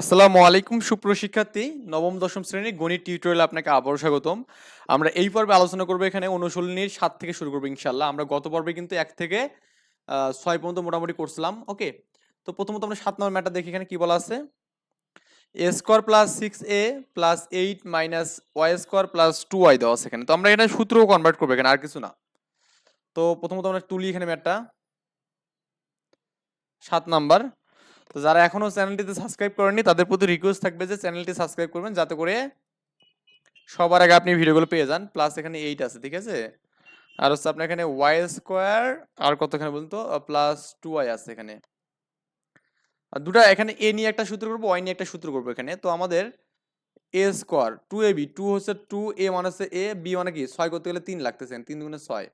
আসসালামু আলাইকুম সুপ্রশিক্ষার্থী নবম, দশম শ্রেণির গণিত টিউটোরিয়ালে আপনাকে আবারও স্বাগতম। আমরা এই পর্বে আলোচনা করব এখানে অনুশীলনীর সাত থেকে শুরু করব ইনশাল্লাহ আমরা গত পর্বে কিন্তু এক থেকে ছয় পর্যন্ত মোটামুটি করছিলাম। ওকে, তো প্রথমত আমরা সাত নম্বর ম্যাটার দেখি। এখানে কি বলা আছে? A square plus six A plus eight minus Y square plus two Y দেওয়া আছে এখানে। তো আমরা এখানে সূত্র কনভার্ট করব এখানে, আর কিছু না। তো প্রথমত আমরা তুলি এখানে ম্যাটটা। সাত নাম্বার। তো যারা এখনও চ্যানেলটিতে সাবস্ক্রাইব করেননি, তাদের প্রতি রিকোয়েস্ট থাকবে যে চ্যানেলটি সাবস্ক্রাইব করবেন যাতে করে সবার আগে আপনি ভিডিওগুলো পেয়ে যান। প্লাস এখানে এইট আছে, ঠিক আছে? আর হচ্ছে আপনার এখানে ওয়াই স্কোয়ার আর কত এখানে বলতো প্লাস টু ওয়াই আছে এখানে। আর দুটা এখানে এ নিয়ে একটা সূত্র করব ওয়াই নিয়ে একটা সূত্র করব এখানে। তো আমাদের A square two A B two হচ্ছে টু এ মানে হচ্ছে এ বি মানে কি? ছয় করতে গেলে তিন লাগতেছে, তিন দুগুণে ছয়।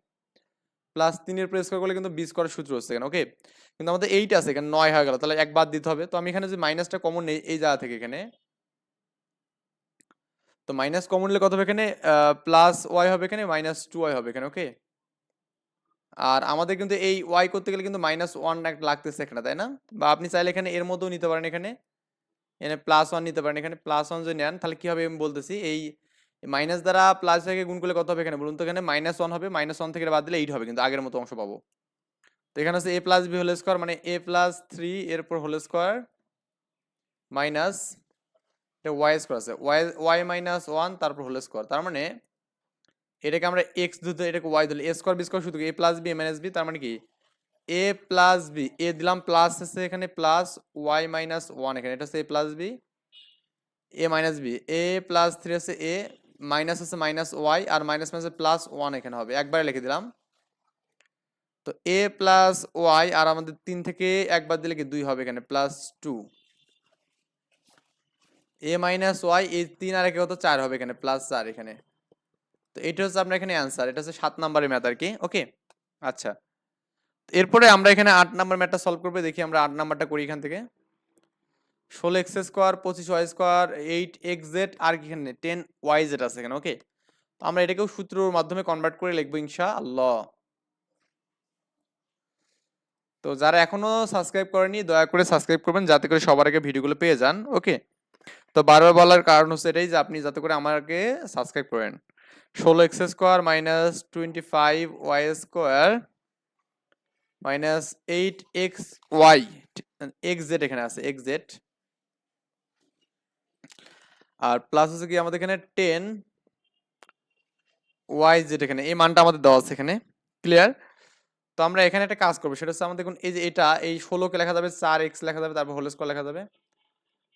প্লাস তিনের প্রেস করলে কিন্তু বি স্কোয়ার সূত্র হচ্ছে এখানে ওকে কিন্তু আমাদের এইট আছে এখানে নয় হয়ে গেল, তাহলে এক বাদ দিতে হবে। তো আমি এখানে যে মাইনাসটা কমন নেই, এই জায়গা থেকে এখানে, তো মাইনাস কমন নিলে কত হবে এখানে? প্লাস ওয়াই হবে এখানে মাইনাস টু ওয়াই হবে এখানে ওকে আর আমাদের কিন্তু এই ওয়াই করতে গেলে কিন্তু মাইনাস ওয়ান লাগতেছে এখানে, তাই না? বা আপনি চাইলে এখানে এর মধ্যেও নিতে পারেন এখানে এখানে প্লাস ওয়ান নিতে পারেন এখানে প্লাস ওয়ান যদি নেন, তাহলে কি হবে আমি বলতেছি, এই মাইনাস দ্বারা প্লাস থেকে গুণ করলে কত হবে এখানে? বলুন তো এখানে মাইনাস ওয়ান হবে মাইনাস ওয়ান থেকে বাদ দিলে এইট হবে কিন্তু আগের মতো অংশ পাবো। তো এখানে হচ্ছে A plus B whole square মানে এ প্লাস থ্রি এরপর হোল স্কোয়ার মাইনাস এটা ওয়াই স্কোয়ার আছে। ওয়াই ওয়াই মাইনাস ওয়ান তারপর হোল স্কোয়ার তার মানে এটাকে আমরা এক্স ধরতে এটাকে ওয়াই ধরলে এ স্কোয়ার বি স্কোয়ার শুধু A plus B minus B তার মানে কি? এ প্লাস বি এ দিলাম প্লাস আছে এখানে প্লাস ওয়াই মাইনাস ওয়ান এখানে। এটা হচ্ছে A plus B A minus B A plus three আছে এ মাইনাস আছে মাইনাস ওয়াই আর মাইনাস মাইনাস প্লাস ওয়ান এখানে হবে। একবারে লিখে দিলাম। তো এ প্লাস ওয়াই আর আমাদের তিন থেকে একবার দিলে কি দুই হবে এখানে? Plus two A minus Y এই তিন আর একে কত? চার হবে এখানে প্লাস চার এখানে। তো এটা হচ্ছে আপনার এখানে অ্যান্সার এটা হচ্ছে সাত নাম্বারের ম্যাথ আর কি ওকে আচ্ছা। এরপরে আমরা এখানে আট নাম্বার ম্যাথটা সলভ করবে, দেখি আমরা আট নাম্বারটা করি এখান থেকে। ষোলো এক্স স্কোয়ার, পঁচিশ Y square, eight X Z আর এখানে? টেন ওয়াই জেড আছে এখানে ওকে তো আমরা এটাকেও সূত্রর মাধ্যমে কনভার্ট করে লিখব ইনশা আল্লাহ তো যারা এখনও সাবস্ক্রাইব করেনি, দয়া করে সাবস্ক্রাইব করবেন, যাতে করে সবার আগে ভিডিওগুলো পেয়ে যান ওকে তো বারবার বলার কারণ হচ্ছে এটাই যে আপনি যাতে করে আমাকে সাবস্ক্রাইব করেন। ষোলো X square minus twenty five Y square minus eight X Y, X Z এখানে আছে, এক্স জেড। আর প্লাস হচ্ছে কি আমাদের এখানে টেন ওয়াই জেড এখানে, এই মানটা আমাদের দেওয়া আছে এখানে ক্লিয়ার তো আমরা এখানে একটা কাজ করব, সেটা হচ্ছে আমাদের দেখুন, এই যে এটা, এই ষোলোকে লেখা যাবে, চার এক্স লেখা যাবে, তারপর হোল স্কোয়ার লেখা যাবে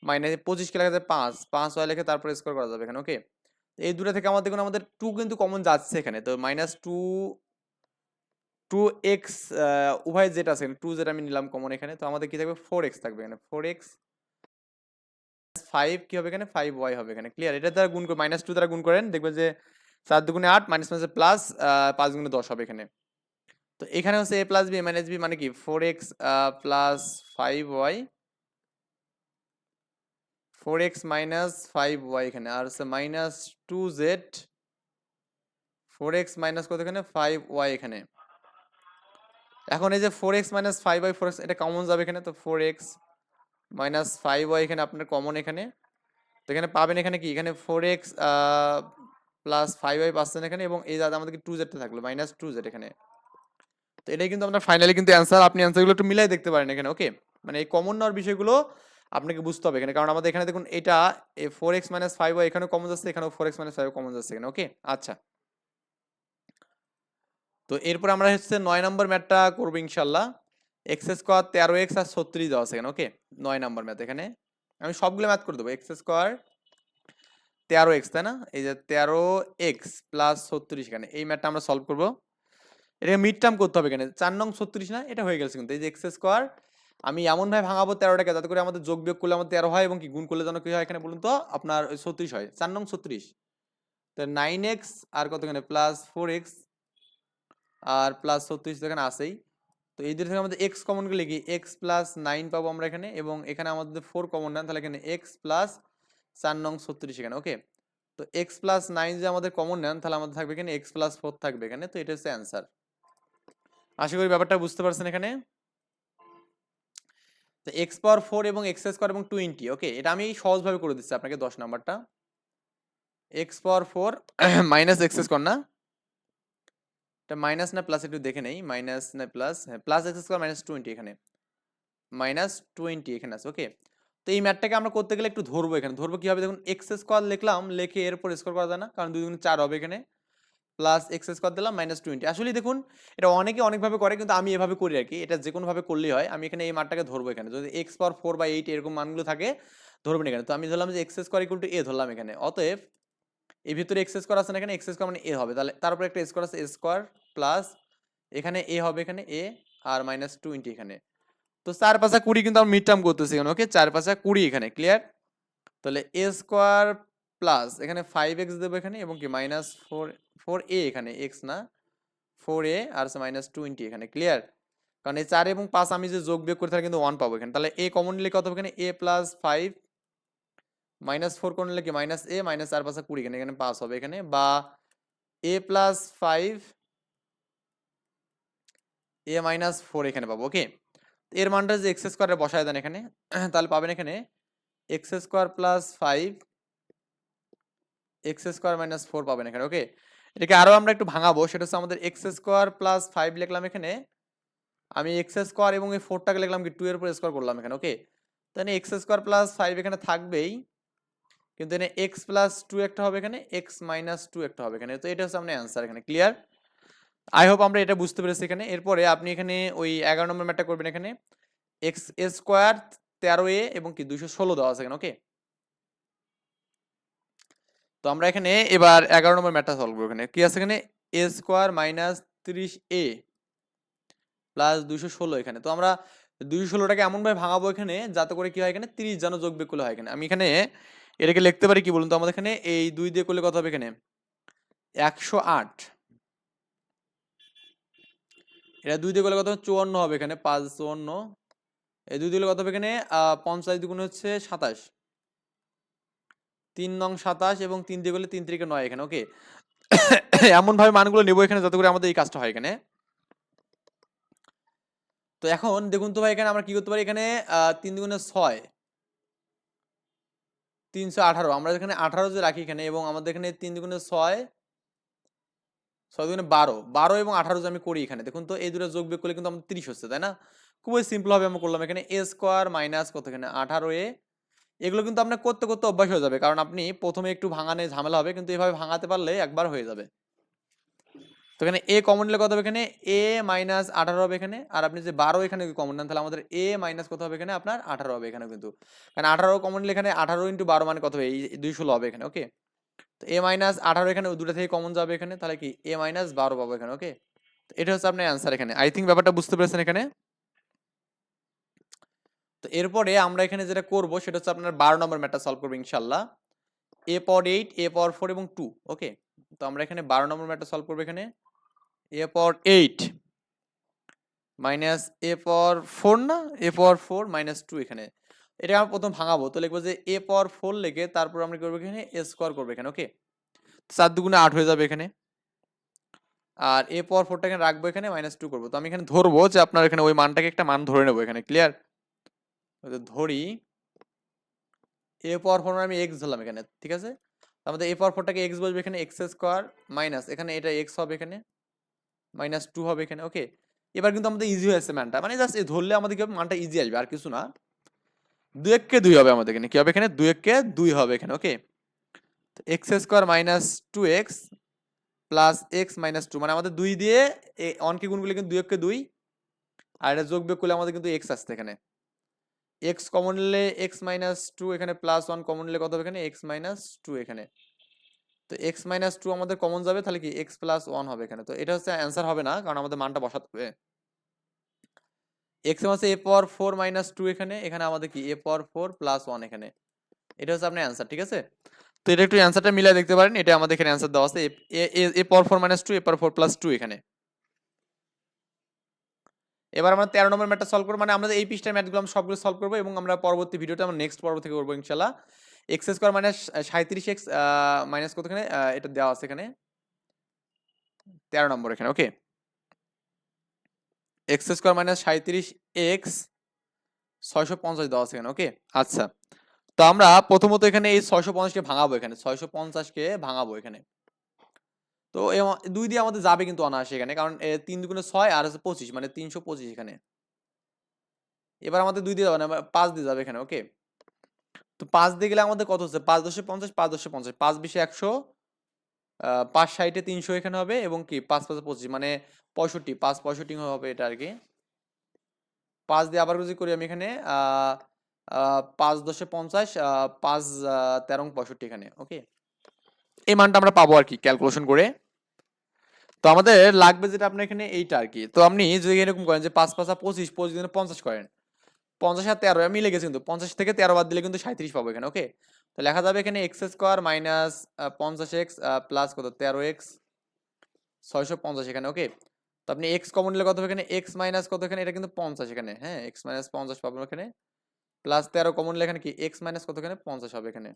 মাইনাস পঁচিশকে লেখা যাবে, পাঁচ পাঁচ ওয়াই লেখে তারপর স্কোয়ার করা যাবে এখানে ওকে এই দুটো থেকে আমাদের দেখুন, আমাদের টু কিন্তু কমন যাচ্ছে এখানে, তো মাইনাস টু টু এক্স উভয় যেটা আছে টু যেটা আমি নিলাম কমন এখানে, তো আমাদের কি থাকবে ফোর এক্স থাকবে এখানে ফোর এক্স ফাইভ কি হবে এখানে? ফাইভ ওয়াই হবে এখানে। ক্লিয়ার এটা দ্বারা গুণ মাইনাস টু দ্বারা গুণ করেন, দেখবেন যে চার দুগুণে আট মাইনাস মাইনাস প্লাস পাঁচ গুণে দশ হবে এখানে। তো এখানে হচ্ছে A plus B minus B মানে কি? Four X plus five Y four X minus five Y এখানে। আর হচ্ছে minus two Z four X minus কত এখানে? ফাইভ ওয়াই এখানে। এখন এই যে four X minus five Y four X এটা কমন যাবে এখানে? তো four X minus five Y এখানে আপনার কমন এখানে। তো এখানে পাবেন এখানে কি? এখানে four X plus five Y পাচ্ছেন এখানে এবং এই দাদা আমাদেরকে টু জেডটা থাকল মাইনাস টু জেড এখানে। তো এটাই কিন্তু আপনার ফাইনালি কিন্তু অ্যান্সার আপনি অ্যান্সারগুলো একটু মিলাই দেখতে পারেন এখানে ওকে মানে এই কমন নেওয়ার বিষয়গুলো আপনাকে বুঝতে হবে এখানে, কারণ আমাদের এখানে দেখুন এটা four X minus five Y এখানেও কমন যাচ্ছে, এখানেও four X minus five common যাচ্ছে এখানে ওকে আচ্ছা। তো এরপর আমরা হচ্ছে নয় নম্বর ম্যাথটা করব ইনশাল্লাহ এক্স স্কোয়ার তেরো এক্স আর ছত্রিশ দেওয়া আছে এখানে ওকে নয় নম্বর ম্যাথ এখানে। আমি সবগুলো ম্যাথ করে দেবো। এক্স স্কোয়ার তেরো এক্স তাই না? এই যে তেরো এক্স প্লাস ছত্রিশ এখানে, এই ম্যাথটা আমরা সলভ করব। এটাকে মিড টার্ম করতে হবে এখানে। চার নং ছত্রিশ না, এটা হয়ে গেছে কিন্তু। এই যে এক্স স্কোয়ার আমি এমনভাবে ভাঙাবো তেরোটাকে যাতে করে আমাদের যোগ বিয়োগ করলে আমাদের তেরো হয় এবং কি গুণ করলে যেন কি হয় এখানে বলুন তো? আপনার ছত্রিশ হয়। চার নং ছত্রিশ। তো নাইন এক্স আর কত এখানে? প্লাস ফোর এক্স আর প্লাস ছত্রিশ তো এখানে আসেই তো এই দুটো থেকে আমাদের এক্স কমন গেলে কি? এক্স প্লাস নাইন পাবো আমরা এখানে এবং এখানে আমাদের ফোর কমন নেন, তাহলে এখানে এক্স প্লাস চার নং ছত্রিশ এখানে ওকে তো এক্স প্লাস নাইন যে আমাদের কমন নেন, তাহলে আমাদের থাকবে এখানে এক্স প্লাস ফোর থাকবে এখানে, তো এটা হচ্ছে অ্যান্সার আশা করি ব্যাপারটা বুঝতে পারছেন এখানে? তো এক্স পাওয়ার ফোর এবং এক্স স্কোয়ার এবং টোয়েন্টি ওকে এটা আমি সহজভাবে করে দিচ্ছি আপনাকে দশ নাম্বারটা। X power four minus X square না? এটা মাইনাস না প্লাস একটু দেখে নেই। মাইনাস না প্লাস হ্যাঁ plus X square minus twenty এখানে। মাইনাস টোয়েন্টি এখানে আছে ওকে তো এই ম্যাটটাকে আমরা করতে গেলে একটু ধরবো এখানে। ধরবো কীভাবে? দেখুন এক্স স্কোয়ার লিখলাম, লেখে এরপর স্কোয়ার করা যায় না, কারণ দুই দুগুণ চার হবে এখানে। প্লাস এক্স স্কোয়ার দিলাম মাইনাস টোয়েন্টি আসলে দেখুন, এটা অনেকে অনেকভাবে করে, কিন্তু আমি এভাবে করি আর কি। এটা যে কোনোভাবে করলেই হয়। আমি এখানে এই মানটাকে ধরবো এখানে। যদি এক্স পাওয়ার ফোর বা এইট এরকম মানগুলো থাকে, ধরবেন এখানে। তো আমি ধরলাম যে x square equal to a ধরলাম এখানে। অতএব, এর ভিতরে এক্স স্কোয়ার আছে না এখানে এক্স স্কোয়ার মানে এ হবে। তাহলে তারপরে একটা স্কোয়ার আছে স্কোয়ার প্লাস এখানে এ হবে এখানে এ আর মাইনাস টোয়েন্টি এখানে। তো চার পাঁচা কুড়ি কিন্তু আমরা মিড টার্ম করতেছি এখানে ওকে চার পাঁচা কুড়ি এখানে ক্লিয়ার তাহলে এ স্কোয়ার প্লাস এখানে ফাইভ এক্স দেবো এখানে, এবং কি মাইনাস ফোর ফোর এ এখানে এক্স না? ফোর এ আর মাইনাস টোয়েন্টি এখানে ক্লিয়ার কারণ এই চার এবং পাঁচ আমি যে যোগ বিয়োগ করে, তাহলে কিন্তু ওয়ান পাবো এখানে। তাহলে এ কমন নিলে কত হবে এখানে? A plus five minus four কোন নিলে কি? মাইনাস এ মাইনাস চার পাঁচা কুড়ি এখানে এখানে পাস হবে এখানে, বা a plus five a minus four এখানে পাবো ওকে এর মানটা যে এক্স স্কোয়ারে বসায় দেন এখানে, তাহলে পাবেন এখানে x square plus five x square minus four পাবেন এখানে ওকে এটাকে আরও আমরা একটু ভাঙাবো, সেটা হচ্ছে আমাদের এক্স স্কোয়ার প্লাস ফাইভ লিখলাম এখানে, আমি এক্স স্কোয়ার এবং এই ফোরটাকে লিখলাম কি টু এর উপর স্কোয়ার করলাম এখানে ওকে তাহলে এক্স স্কোয়ার প্লাস ফাইভ এখানে থাকবেই, কিন্তু এখানে এক্স প্লাস টু একটা হবে এখানে এক্স মাইনাস টু একটা হবে এখানে, তো এটা হচ্ছে আপনার অ্যান্সার এখানে ক্লিয়ার আই হোপ আমরা এটা বুঝতে পেরেছি এখানে। এরপরে আপনি এখানে ওই এগারো নম্বর ম্যাটটা করবেন এখানে। এক্স এ স্কোয়ার তেরো এ এবং কি দুইশো ষোলো দেওয়া আছে এখানে ওকে তো আমরা এখানে এবার এগারো নম্বর ম্যাটটা সলভ করব এখানে। কি আছে এখানে? এ স্কোয়ার মাইনাস তিরিশ এ প্লাস দুইশো ষোলো এখানে। তো আমরা দুইশো ষোলোটাকে এমনভাবে ভাঙাবো এখানে যাতে করে কি হয় এখানে? তিরিশ যেন যোগ করলে হয় এখানে। আমি এখানে এটাকে লিখতে পারি কি বলুন তো? আমাদের এখানে এই দুই দিয়ে করলে কত হবে এখানে? একশো আট। এটা দুই দিয়ে করলে কত? চুয়ান্ন হবে এখানে, পাঁচ চুয়ান্ন। এই দুই দিলে কত হবে এখানে? পঞ্চাশ দুগুণ হচ্ছে সাতাশ। তিন নং সাতাশ এবং তিন দিয়ে করলে তিন তিরিকে নয় এখানে, ওকে? এমন ভাবে মানগুলো নেব এখানে যাতে করে আমাদের এই কাজটা হয় এখানে। তো এখন দেখুন তো ভাই, এখানে আমরা কি করতে পারি? এখানে তিন দুগুণে ছয়। তিনশো আঠারো। আমরা এখানে আঠারো যে রাখি এখানে এবং আমাদের এখানে তিন দুগুণে ছয় ছয় দুগুণে বারো। বারো এবং আঠারো যে আমি করি এখানে, দেখুন তো এই দুটো যোগ বিয়োগ করলে কিন্তু আমাদের তিরিশ হচ্ছে, তাই না? খুবই সিম্পল ভাবে আমরা করলাম এখানে এ স্কোয়ার মাইনাস কত এখানে? আঠারো এ এগুলো কিন্তু আপনার করতে করতে অভ্যাস হয়ে যাবে, কারণ আপনি প্রথমে একটু ভাঙানে ঝামেলা হবে, কিন্তু এভাবে ভাঙাতে পারলে একবার হয়ে যাবে। তো এখানে এ কমন নিলে কত হবে এখানে? এ মাইনাস আঠারো হবে এখানে, আর আপনি যে বারো এখানে কমন নেন, তাহলে আমাদের এ মাইনাস কত হবে এখানে? আপনার আঠারো হবে এখানে কিন্তু। কারণ আঠারো কমন নিলে এখানে আঠারো ইন্টু বারো মানে কত হবে? এই দুই ষোলো হবে এখানে ওকে তো এ মাইনাস আঠারো এখানে দুটো থেকে কমন যাবে এখানে, তাহলে কি? এ মাইনাস বারো পাবো এখানে ওকে তো এটা হচ্ছে আপনার অ্যান্সার এখানে। আই থিঙ্ক ব্যাপারটা বুঝতে পেরেছেন এখানে? তো এরপরে আমরা এখানে যেটা করব, সেটা হচ্ছে আপনার বারো নম্বর ম্যাটটা সলভ করব ইনশাল্লাহ। এ পর এইট এ পর ফোর এবং টু ওকে তো আমরা এখানে বারো নম্বর ম্যাটটা সলভ করব এখানে। এ পর এইট মাইনাস এ পর ফোর না? এ পর ফোর মাইনাস টু এখানে। এটা আমরা প্রথম ভাঙাবো। তো লিখব যে এ পাওয়ার ফোর লেগে তারপর আমরা করব এখানে? এ স্কোয়ার করব এখানে ওকে চার দুগুণে আট হয়ে যাবে এখানে। আর এ পর ফোরটা এখানে রাখব এখানে মাইনাস টু করব। তো আমি এখানে ধরবো যে আপনার এখানে ওই মানটাকে একটা মান ধরে নেব এখানে ক্লিয়ার ধরি এ পাওয়ার ফোর আমি এক্স ধরলাম এখানে, ঠিক আছে? আমাদের এ পাওয়ার ফোরটাকে এক্স বসবে এখানে এক্স স্কোয়ার মাইনাস এখানে এটা এক্স হবে এখানে মাইনাস টু হবে এখানে ওকে এবার কিন্তু আমাদের ইজি হয়েছে মানটা মানে জাস্ট ধরলে আমাদের কি মানটা ইজি আসবে, আর কিছু না। দুই এককে দুই হবে আমাদের এখানে। কি হবে এখানে? দুই এককে দুই হবে এখানে okay x square minus two x plus x minus two মানে আমাদের দুই দিয়ে অনকে গুণ করলে কিন্তু দুই এককে দুই, আর এটা যোগ বিয়োগ করলে আমাদের কিন্তু এক্স আসছে এখানে। এক্স কমন নিলে এক্স মাইনাস টু এখানে প্লাস ওয়ান কমন নিলে কত হবে এখানে? এক্স মাইনাস টু এখানে। তো এক্স মাইনাস টু আমাদের কমন যাবে, তাহলে কি? এক্স প্লাস ওয়ান হবে এখানে। তো এটা হচ্ছে অ্যান্সার হবে না, কারণ আমাদের মানটা বসাতে হবে। এক্স হচ্ছে a power four minus two এখানে এখানে আমাদের কি? A power four plus one এখানে। এটা হচ্ছে আপনার অ্যান্সার ঠিক আছে? তো এটা একটু অ্যান্সারটা মিলাই দেখতে পারেন, এটা আমাদের এখানে অ্যান্সার দেওয়া আছে। A power four minus two a power four plus two এখানে। এবার আমরা তেরো নম্বর ম্যাটটা সলভ করব মানে আমরা এই পৃষ্ঠার ম্যাথগুলো আমরা সবগুলো সলভ করব এবং আমরা পরবর্তী ভিডিওটা আমরা নেক্সট পর্ব থেকে করব, ইনশাল্লাহ। এক্স স্কোয়ার মাইনাস সাঁত্রিশ এক্স মাইনাস কতখানে? এটা দেওয়া আছে এখানে। তেরো নম্বর এখানে ওকে এক্স স্কোয়ার মাইনাস সাঁত্রিশ এক্স ছয়শো পঞ্চাশ দেওয়া আছে এখানে, ওকে? আচ্ছা। তো আমরা প্রথমত এখানে এই ছয়শো পঞ্চাশকে ভাঙাবো এখানে, ছয়শো পঞ্চাশকে ভাঙাবো এখানে। তো দুই দিয়ে আমাদের যাবে কিন্তু অনায়াসে এখানে, কারণ তিন দুগুণে ছয় আর হচ্ছে পঁচিশ মানে তিনশো পঁচিশ এখানে। এবার আমাদের দুই দিয়ে যাবে না এবার পাঁচ দিয়ে যাবে এখানে, ওকে? তো পাঁচ দিয়ে গেলে আমাদের কত হচ্ছে? পাঁচ দশে পঞ্চাশ, পাঁচ দশে পঞ্চাশ, পাঁচ বিশে একশো পাঁচ ষাটে তিনশো এখানে হবে এবং কি পাঁচ পাঁচে পঁচিশ মানে পঁয়ষট্টি, পাঁচ পঁয়ষট্টি হবে এটা আর কি। পাঁচ দিয়ে আবার যদি করি আমি এখানে পাঁচ দশে পঞ্চাশ পাঁচ তেরো, পঁয়ষট্টি এখানে ওকে এই মানটা আমরা পাবো আর কি ক্যালকুলেশন করে। তো আমাদের লাগবে যেটা আপনার এখানে এইটা আর কি। তো আপনি যদি এরকম করেন যে পাঁচ পাঁচা পঁচিশ পঁচিশ দিনে পঞ্চাশ করেন, পঞ্চাশ আর তেরো, মিলে গেছে কিন্তু, পঞ্চাশ থেকে তেরো বাদ দিলে কিন্তু সাঁত্রিশ পাবো এখানে ওকে তো লেখা যাবে এখানে এক্স স্কোয়ার মাইনাস পঞ্চাশ এক্স প্লাস কত? তেরো এক্স ছয়শো পঞ্চাশ এখানে ওকে তো আপনি এক্স কমন নিলে কত এখানে? এক্স মাইনাস কত এখানে? এটা কিন্তু পঞ্চাশ এখানে হ্যাঁ? এক্স মাইনাস পঞ্চাশ পাবো এখানে। প্লাস তেরো কমন নিলে এখানে কি? এক্স মাইনাস কত এখানে? পঞ্চাশ হবে এখানে।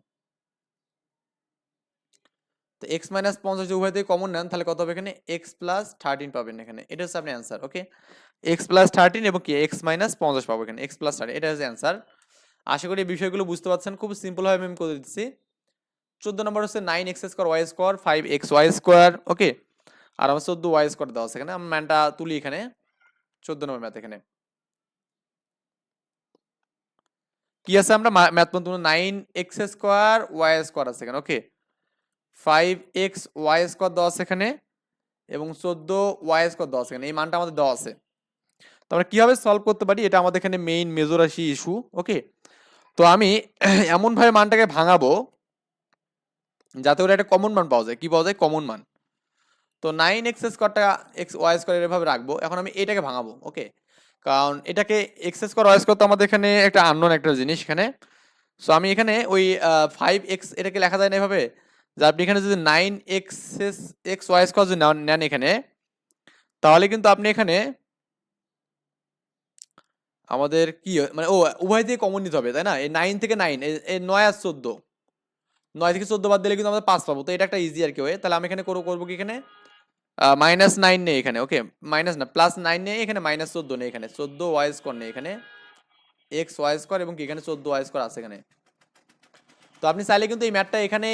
তো এক্স মাইনাস পঞ্চাশ উভয় থেকে কমন নেন, তাহলে কত হবে এখানে? এক্স প্লাস থার্টিন পাবেন এখানে। এটা হচ্ছে আপনি answer okay x plus thirteen এবং কি? এক্স মাইনাস পঞ্চাশ পাবো এখানে। এক্স প্লাস থার্টিন এটা হচ্ছে অ্যান্সার আশা করি এই বিষয়গুলো বুঝতে পারছেন। খুব সিম্পলভাবে আমি করে দিচ্ছি। চোদ্দ নম্বর হচ্ছে nine x square y square five x y square okay আর আমার চোদ্দ ওয়াই স্কোয়ার দেওয়া আছে এখানে। আমি ম্যানটা তুলি এখানে। চোদ্দ নম্বর ম্যাথ এখানে। কি আছে আমরা? ম্যাথ পর্যন্ত nine x square y square আছে এখানে okay five x y square দেওয়া আছে এখানে এবং চোদ্দ ওয়াই স্কোয়ার দেওয়া আছে এখানে। এই মানটা আমাদের দেওয়া আছে। তো আমরা কীভাবে সলভ করতে পারি? এটা আমাদের এখানে মেইন মেজর আসি ইস্যু ওকে তো আমি এমনভাবে মানটাকে ভাঙাবো যাতে ওরা একটা কমন মান পাওয়া যায়। কি পাওয়া যায়? কমন মান। তো নাইন এক্স স্কোয়ারটা এক্স ওয়াই স্কোয়ার এভাবে রাখব। এখন আমি এটাকে ভাঙাবো ওকে কারণ এটাকে এক্স স্কোয়ার ওয়াই স্কোয়ার তো আমাদের এখানে একটা আননোন একটা জিনিস এখানে। সো আমি এখানে ওই ফাইভ এক্স এটাকে লেখা যায় না এভাবে। যে আপনি এখানে যদি nine x x y square যদি নেন- নেন এখানে, তাহলে কিন্তু আপনি এখানে আমাদের কি মানে ও, উভয় দিয়ে কমন নিতে হবে, তাই না? এই নাইন থেকে নাইন এই নয় আর চোদ্দ। নয় থেকে চোদ্দ বাদ দিলে কিন্তু আমরা পাঁচ পাবো। তো এটা একটা ইজি আর কি হয়ে। তাহলে আমি এখানে করব করব কি এখানে? মাইনাস নাইন নেই এখানে ওকে মাইনাস না প্লাস নাইন নেই এখানে মাইনাস চোদ্দ নেই এখানে। চোদ্দ ওয়াই স্কোয়ার নেই এখানে। এক্স ওয়াই স্কোয়ার এবং কি এখানে চোদ্দ ওয়াই স্কোয়ার আছে এখানে। তো আপনি চাইলে কিন্তু এই ম্যাথটা এখানে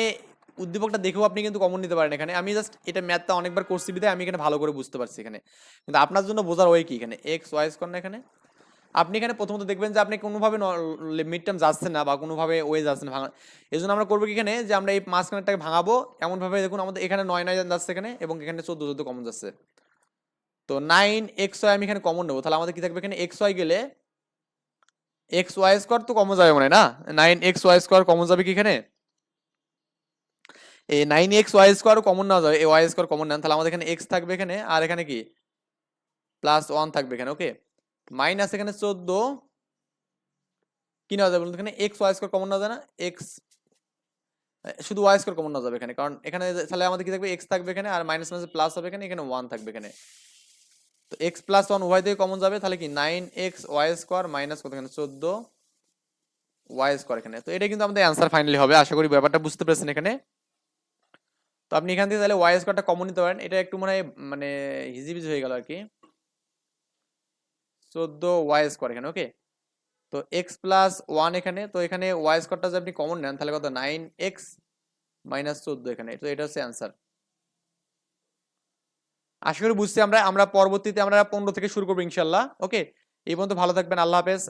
উদ্দীপকটা দেখেও আপনি কিন্তু কমন নিতে পারেন এখানে। আমি জাস্ট এটা ম্যাথটা অনেকবার করছি বিধায় আমি এখানে ভালো করে বুঝতে পারছি এখানে। কিন্তু আপনার জন্য বোঝার ওই কি এখানে? এক্স ওয়াই স্কোয়ার না এখানে? আপনি এখানে প্রথমত দেখবেন যে আপনি কোনোভাবে মিড টার্ম যাচ্ছে না বা কোনোভাবে ওয়ে যাচ্ছে না ভাঙা এই জন্য আমরা করব কি এখানে যে আমরা এই মাঝখানেরটাকে ভাঙাবো। এমনভাবে দেখুন আমাদের এখানে নয় নয় যাচ্ছে এখানে এবং এখানে চোদ্দ চোদ্দ কমন যাচ্ছে। তো নাইন এক্স ওয়াই আমি এখানে কমন নেব। তাহলে আমাদের কি থাকবে এখানে এক্স ওয়াই গেলে এক্স ওয়াই স্কোয়ার তো কমন যাবে মনে না? Nine x y square common যাবে কি এখানে? এই nine x y square common না যাবে। এই ওয়াই স্কোয়ার কমন নেন। তাহলে আমাদের এখানে এক্স থাকবে এখানে। আর এখানে কি? প্লাস ওয়ান থাকবে এখানে ওকে মাইনাস এখানে চোদ্দ। কি নেওয়া যাবে বলুন এখানে? এক্স ওয়াই স্কোয়ার কমন না যায় না? এক্স শুধু ওয়াই স্কোয়ার কমন না যাবে এখানে। কারণ এখানে তাহলে আমাদের কি থাকবে? এক্স থাকবে এখানে আর মাইনাস মাইনাস প্লাস হবে এখানে এখানে ওয়ান থাকবে এখানে। তো এক্স প্লাস ওয়ান উভয় থেকে কমন যাবে, তাহলে কি? Nine x y square minus কত এখানে? চোদ্দ। ওয়াই স্কোয়ার এখানে। তো এটা কিন্তু আমাদের অ্যান্সার ফাইনালি হবে। আশা করি ব্যাপারটা বুঝতে পেরেছেন এখানে। তো আপনি এখান থেকে তাহলে ওয়াই স্কোয়ারটা কমন নিতে পারেন। এটা একটু মনে হয় মানে হিজিবিজি হয়ে গেল আর কি। চোদ্দ ওয়াই স্কোয়ার এখানে ওকে তো এক্স প্লাস ওয়ান এখানে, তো এখানে ওয়াই স্কোয়ারটা যদি আপনি কমন নেন, তাহলে কত? নাইন এক্স মাইনাস চোদ্দ এখানে, তো এটা হচ্ছে অ্যান্সার আশা করি বুঝছি আমরা আমরা পরবর্তীতে আমরা পনেরো থেকে শুরু করব ইনশাল্লাহ ওকে এই পর্যন্ত ভালো থাকবেন, আল্লাহ হাফেজ